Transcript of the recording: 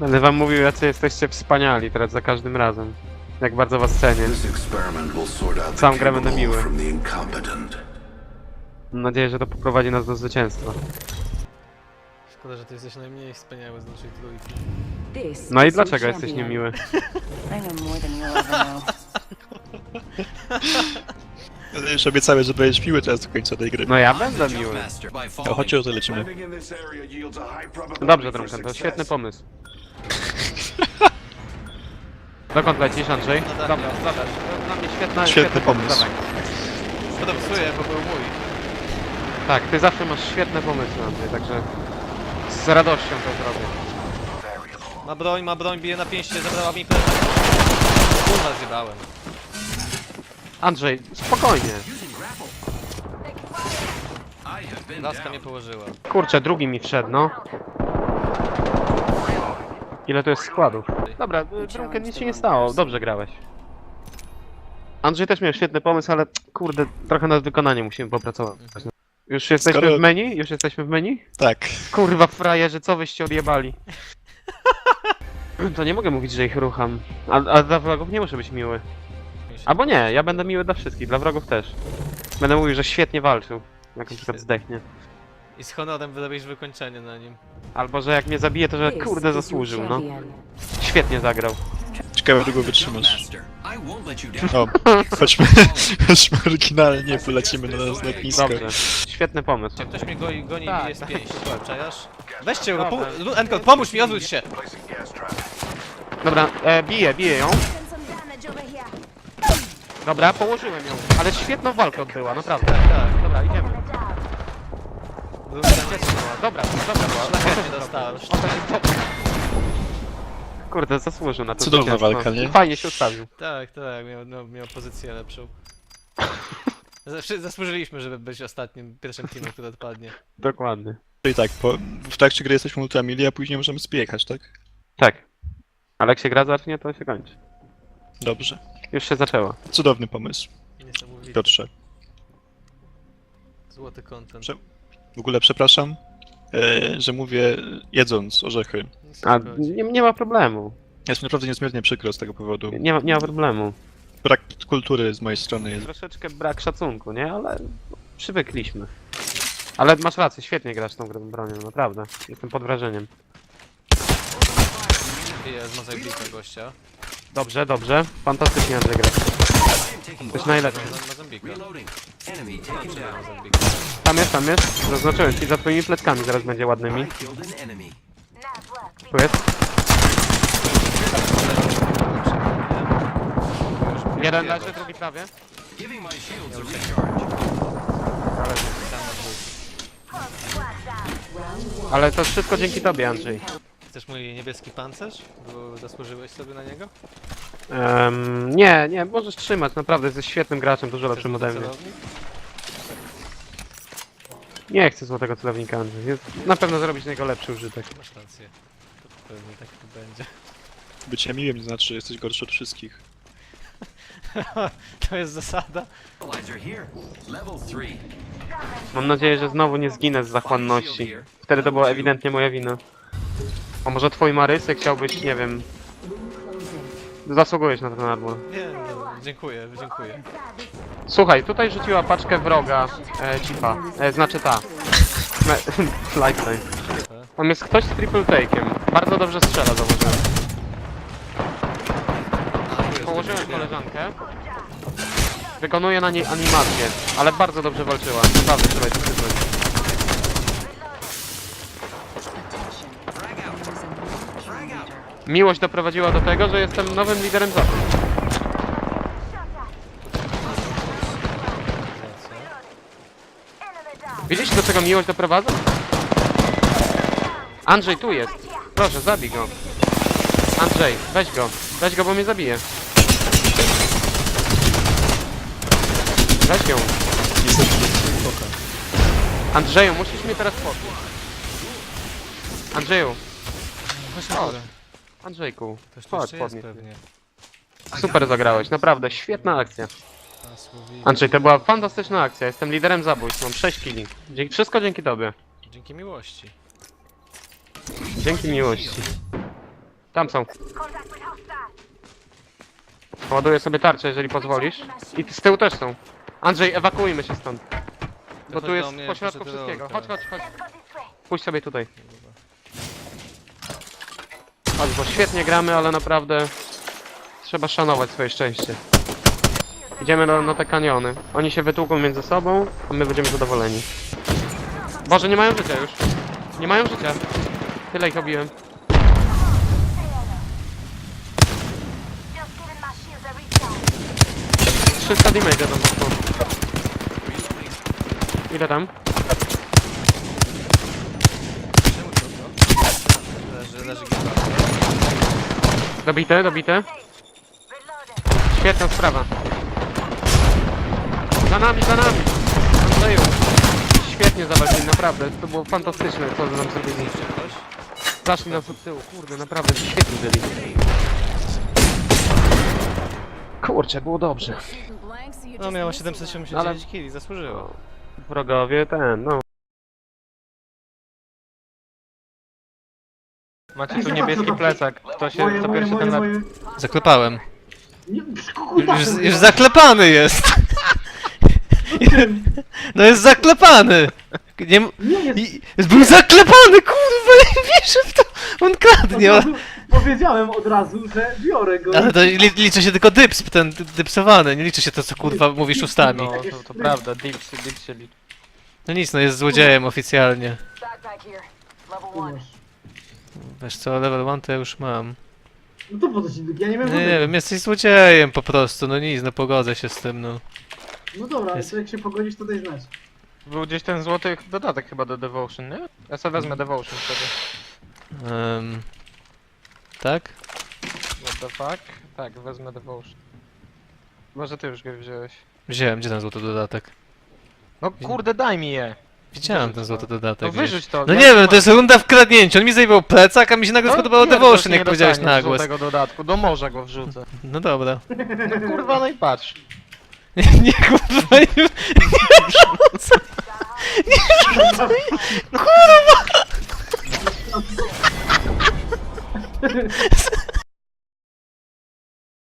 Będę wam mówił, jacy jesteście wspaniali teraz za każdym razem. Jak bardzo was cenię. Sam gramy na from the incompetent. Mam nadzieję, że to poprowadzi nas do zwycięstwa. Szkoda, że ty jesteś najmniej wspaniały z naszej trójki. No i dlaczego jesteś niemiły? Ale już obiecałeś, że będziesz miły teraz do końca tej gry. No ja będę miły. No chodźcie o to lecimy. Dobrze, for Drunken, to świetny pomysł. Dokąd lecisz, Andrzej? Dobra, dobra, to dla mnie świetna, Świetny pomysł. Dawaj. Potem psuję, bo był mój. Tak, ty zawsze masz świetne pomysły, Andrzej, także z radością to zrobię. Ma broń, ma broń, bije na pięście, zabrała mi plecak. Kurwa, zjebałem. Andrzej, spokojnie. Laska mnie położyła. Kurczę, drugi mi wszedł, no. Ile to jest składów? Dobra, y, Drunken, nic się nie stało, dobrze grałeś. Andrzej też miał świetny pomysł, ale kurde, trochę nad wykonaniem musimy popracować. Już jesteśmy Skoro- w menu? Już jesteśmy w menu? Tak. Kurwa frajerzy, co wyście odjebali? To nie mogę mówić, że ich rucham. A, a dla wrogów nie muszę być miły. Albo nie, ja będę miły dla wszystkich, dla wrogów też. Będę mówił, że świetnie walczył. Jak na przykład zdechnie. I z honorem wyrobisz wykończenie na nim. Albo, że jak mnie zabije, to że kurde zasłużył, no. Świetnie zagrał. Ciekawe, długo wytrzymasz. O, chodźmy, chodźmy oryginalnie, polecimy na nas lotnisko. Dobrze. Świetny pomysł. Jak ktoś mnie goni, goni i Tak, bije z tak. pięści, czajasz? Weźcie go, pom- pomóż mi, odwróć się! Dobra, e, biję, biję ją. Dobra, położyłem ją. Ale świetną walkę odbyła, naprawdę. Tak, Dobra, idziemy. Dobra, dobra była. Szlachetnie dostałem. Kurde, zasłużył na to. Cudowna zwycięstwo. walka, nie? Fajnie się ustawił. Tak, tak, miał, no, miał pozycję lepszą. Zawsze Zasłużyliśmy, żeby być ostatnim, pierwszym teamem, który odpadnie. Dokładnie. Czyli tak, po, w trakcie gry jesteśmy ultramili, a później możemy zbiegać, tak? Tak. Ale jak się gra zacznie, to się kończy. Dobrze. Już się zaczęło. Cudowny pomysł, Niesamowite. Piotrze. Złoty content. Prze- W ogóle przepraszam, e, że mówię jedząc orzechy. A nie nie, ma problemu. Jest mi naprawdę niezmiernie przykro z tego powodu. Nie ma, nie ma problemu. Brak kultury z mojej strony jest. Troszeczkę brak szacunku, nie? Ale przywykliśmy. Ale masz rację, świetnie grasz tą bronią, naprawdę. Jestem pod wrażeniem. Bije z mozaika gościa. Dobrze, dobrze. Fantastycznie Andrzej gra. Jesteś najlepszy. Tam jest, tam jest. Zaznaczyłem ci za twoimi pleckami, zaraz będzie ładnymi. Tu jest. Jeden leży, drugi prawie. Ale to wszystko dzięki tobie, Andrzej. Chcesz mój niebieski pancerz? Bo zasłużyłeś sobie na niego? Em, nie, nie, możesz trzymać, naprawdę jesteś świetnym graczem, dużo lepszym ode mnie. celownik? Nie chcę złotego celownika, Andrzej. Na pewno zrobić z niego lepszy użytek. Masz rację. To pewnie tak to będzie. Bycie miłym nie znaczy, że jesteś gorszy od wszystkich. to jest zasada? Mam nadzieję, że znowu nie zginę z zachłanności. Wtedy to była ewidentnie moja wina. A może twój Marysy chciałbyś, nie wiem... Zasługujesz na ten armor. Nie, dziękuję, dziękuję. Słuchaj, tutaj rzuciła paczkę wroga e, cipa. E, znaczy ta. Me, lifetime. Tam jest ktoś z triple take'iem. Bardzo dobrze strzela, zauważyłem. Położyłem koleżankę. Wykonuję na niej animację, ale bardzo dobrze walczyła. Naprawdę trzeba jej przyznać. Miłość doprowadziła do tego, że jestem nowym liderem Zachodu. Widzisz do czego miłość doprowadza? Andrzej tu jest. Proszę, zabij go. Andrzej, weź go. Weź go, bo mnie zabije. Weź ją. Andrzeju, musisz mnie teraz podnieść. Andrzeju, Chodź na. Andrzejku, Ktoś tu chodź jeszcze jest podnieś. mnie. pewnie. Super zagrałeś, naprawdę, świetna akcja. A, słowik. Andrzej, to była fantastyczna akcja, jestem liderem zabójstw, mam 6 killi. Dzięki, wszystko dzięki tobie. Dzięki miłości. Dzięki miłości. Tam są. Ładuję sobie tarczę, jeżeli pozwolisz. I z tyłu też są. Andrzej, ewakuujmy się stąd. Bo chodź tu do jest mnie, pośrodku proszę, do wszystkiego. Chodź, chodź, chodź. Pójdź sobie tutaj. Chodź, bo świetnie gramy, ale naprawdę trzeba szanować swoje szczęście. Idziemy na, na te kaniony. Oni się wytłuką między sobą, a my będziemy zadowoleni. Boże, nie mają życia już. Nie mają życia. Tyle ich obiłem. Just giving my shields a recharge. 300 damage tam poszło. Ile tam? Leży, leży giga. Dobite, dobite. Świetna sprawa. Za nami, za nami! Andrzeju! Świetnie zawalczyli, naprawdę. To było fantastyczne, co nam zrobili. Zaszli nas od tyłu, kurde, naprawdę świetni byli. Kurczę, było dobrze. No miała miss a lot. 779 killi, zasłużyła. Wrogowie, ten, no. Macie tu niebieski plecak. Kto się, Moje, kto moje, pierwszy moje, ten moje. Zaklepałem. Nie, Już, już zaklepany jest! No jest zaklepany! Nie, m- Nie jest. i, był zaklepany, kurwa, nie wierzę w to! On Od kradnie, razu powiedziałem od razu, że biorę go. ale to li, liczy się tylko dyps, ten dy- dypsowany, nie liczy się to, co kurwa mówisz ustami. No, to, to prawda, dips, dips się liczy. No nic, no jest złodziejem oficjalnie. Backpack here. Level Tu one. Wiesz co, level 1 to ja już mam. No to po co ci ja nie wiem Nie, nie wiem, jesteś złodziejem po prostu, no nic, no pogodzę się z tym, no. No dobra, Jest- to jak się pogodzisz, to daj znać. Był gdzieś ten złoty dodatek chyba do Devotion, nie? Ja sobie wezmę Devotion wtedy. Um, tak? What the fuck? Tak, wezmę Devotion. Może ty już go wziąłeś. Wziąłem, gdzie ten złoty dodatek? No kurde, daj mi je! Widziałem ten złoty dodatek. No wyrzuć to. No nie wiem, to jest runda wkradnięcia. On mi zajmował plecak, a mi się nagle no, spodobało Devotion, no jak powiedziałeś na głos. tego dodatku, do morza go wrzucę. No dobra. No, kurwa, no i patrz. Nie, nie kurwa, nie, nie rzucaj! Nie rzucaj! Kurwa!